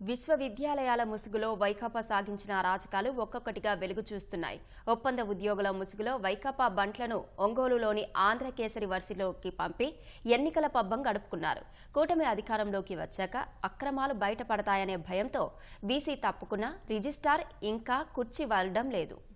విశ్వవిద్యాలయాల ముసుగులో వైకాపా సాగించిన అరాచకాలు ఒక్కొక్కటిగా వెలుగు చూస్తున్నాయి. ఒప్పంద ఉద్యోగుల ముసుగులో వైకాపా బంట్లను ఒంగోలులోని ఆంధ్రకేసరి వర్సిలోకి పంపి ఎన్నికల పబ్బం గడుపుకున్నారు. కూటమి అధికారంలోకి వచ్చాక అక్రమాలు బయటపడతాయనే భయంతో బీసీ తప్పుకున్న రిజిస్ట్రార్ ఇంకా కుర్చీ వాలడం లేదు.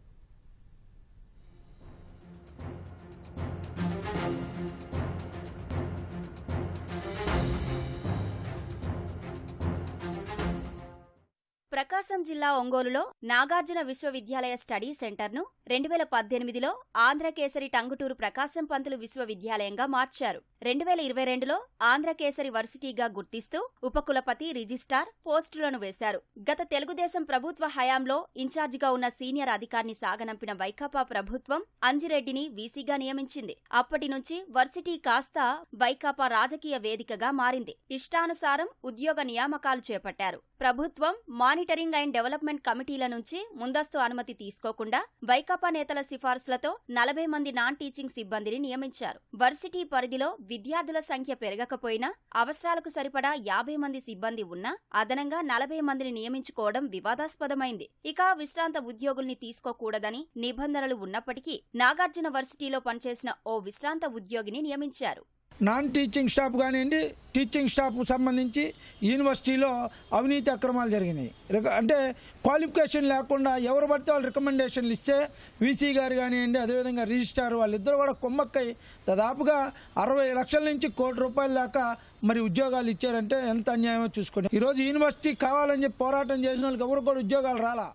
ప్రకాశం జిల్లా ఒంగోలులో నాగార్జున విశ్వవిద్యాలయ స్టడీ సెంటర్ను రెండు వేల పద్దెనిమిదిలో ఆంధ్రకేసరి టంగుటూరు ప్రకాశం పంతులు విశ్వవిద్యాలయంగా మార్చారు. రెండు వేల ఇరవై రెండులో ఆంధ్రకేసరి వర్సిటీగా గుర్తిస్తూ ఉపకులపతి రిజిస్టార్ పోస్టులను వేశారు. గత తెలుగుదేశం ప్రభుత్వ హయాంలో ఇన్ఛార్జిగా ఉన్న సీనియర్ అధికారిని సాగనంపిన వైకాపా ప్రభుత్వం అంజిరెడ్డిని వీసీగా నియమించింది. అప్పటి నుంచి వర్సిటీ కాస్త వైకాపా రాజకీయ వేదికగా మారింది. ఇష్టానుసారం ఉద్యోగ నియామకాలు చేపట్టారు. ప్రభుత్వం మానిటరింగ్ అండ్ డెవలప్మెంట్ కమిటీల నుంచి ముందస్తు అనుమతి తీసుకోకుండా వైకాపా నేతల సిఫార్సులతో నలభై మంది నాన్ టీచింగ్ సిబ్బందిని నియమించారు. వర్సిటీ పరిధిలో విద్యార్థుల సంఖ్య పెరగకపోయినా అవసరాలకు సరిపడా యాభై మంది సిబ్బంది ఉన్నా అదనంగా నలభై మందిని నియమించుకోవడం వివాదాస్పదమైంది. ఇక విశ్రాంత ఉద్యోగుల్ని తీసుకోకూడదని నిబంధనలు ఉన్నప్పటికీ నాగార్జున వర్సిటీలో పనిచేసిన ఓ విశ్రాంత ఉద్యోగిని నియమించారు. నాన్ టీచింగ్ స్టాఫ్ కానివ్వండి టీచింగ్ స్టాఫ్కు సంబంధించి యూనివర్సిటీలో అవినీతి అక్రమాలు జరిగినాయి. అంటే క్వాలిఫికేషన్ లేకుండా ఎవరు పడితే వాళ్ళు రికమెండేషన్లు ఇస్తే వీసీ గారు కానివ్వండి అదేవిధంగా రిజిస్ట్రార్ వాళ్ళిద్దరు కూడా కొమ్మక్కై దాదాపుగా అరవై లక్షల నుంచి కోటి రూపాయల దాకా మరి ఉద్యోగాలు ఇచ్చారంటే ఎంత అన్యాయమో చూసుకోండి. ఈరోజు యూనివర్సిటీ కావాలని చెప్పి పోరాటం చేసిన వాళ్ళకి ఎవరు కూడా ఉద్యోగాలు రాలా.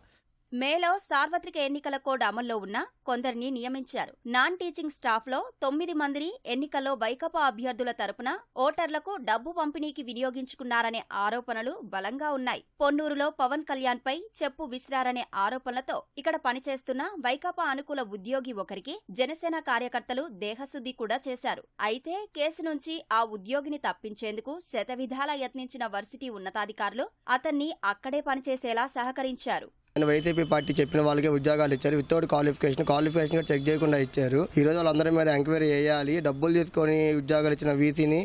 మేలో సార్వత్రిక ఎన్నికల కోడ్ అమల్లో ఉన్న కొందరిని నియమించారు. నాన్ టీచింగ్ స్టాఫ్లో తొమ్మిది మందిని ఎన్నికల్లో వైకపా అభ్యర్థుల తరపున ఓటర్లకు డబ్బు పంపిణీకి వినియోగించుకున్నారనే ఆరోపణలు బలంగా ఉన్నాయి. పొన్నూరులో పవన్ కళ్యాణ్ పై చెప్పు విసిరారనే ఆరోపణలతో ఇక్కడ పనిచేస్తున్న వైకపా అనుకూల ఉద్యోగి ఒకరికి జనసేన కార్యకర్తలు దేహశుద్ధి కూడా చేశారు. అయితే కేసు నుంచి ఆ ఉద్యోగిని తప్పించేందుకు శతవిధాలా యత్నించిన వర్సిటీ ఉన్నతాధికారులు అతన్ని అక్కడే పనిచేసేలా సహకరించారు. అండ్ వైసీపీ పార్టీ చెప్పిన వాళ్ళకే ఉద్యోగాలు ఇచ్చారు. వితౌట్ క్వాలిఫికేషన్ క్వాలిఫికేషన్ కూడా చెక్ చేయకుండా ఇచ్చారు. ఈ రోజు వాళ్ళందరి మీద ఎంక్వైరీ చేయాలి. డబ్బులు తీసుకొని ఉద్యోగాలు ఇచ్చిన వీసీని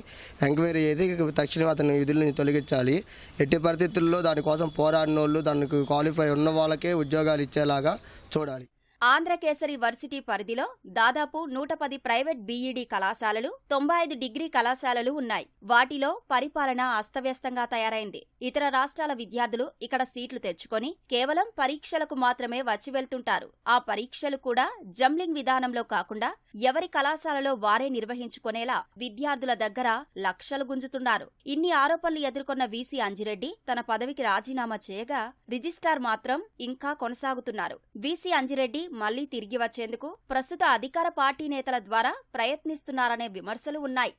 ఎంక్వైరీ చేసి తక్షణం అతని విధుల నుంచి తొలగించాలి. ఎట్టి పరిస్థితుల్లో దానికోసం పోరాడిన వాళ్ళు దానికి క్వాలిఫై ఉన్న వాళ్ళకే ఉద్యోగాలు ఇచ్చేలాగా చూడాలి. ఆంధ్రకేసరి వర్సిటీ పరిధిలో దాదాపు నూట పది ప్రైవేట్ బీఈడీ కళాశాలలు తొంభై ఐదు డిగ్రీ కళాశాలలు ఉన్నాయి. వాటిలో పరిపాలన అస్తవ్యస్తంగా తయారైంది. ఇతర రాష్ట్రాల విద్యార్థులు ఇక్కడ సీట్లు తెచ్చుకొని కేవలం పరీక్షలకు మాత్రమే వచ్చి వెళ్తుంటారు. ఆ పరీక్షలు కూడా జంబ్లింగ్ విధానంలో కాకుండా ఎవరి కళాశాలలో వారే నిర్వహించుకునేలా విద్యార్థుల దగ్గర లక్షలు గుంజుతున్నారు. ఇన్ని ఆరోపణలు ఎదుర్కొన్న వీసీ అంజిరెడ్డి తన పదవికి రాజీనామా చేయగా రిజిస్ట్రార్ మాత్రం ఇంకా కొనసాగుతున్నారు. వీసీ అంజిరెడ్డి మళ్ళీ తిరిగి వచ్చేందుకు ప్రస్తుత అధికార పార్టీ నేతల ద్వారా ప్రయత్నిస్తున్నారనే విమర్శలు ఉన్నాయి.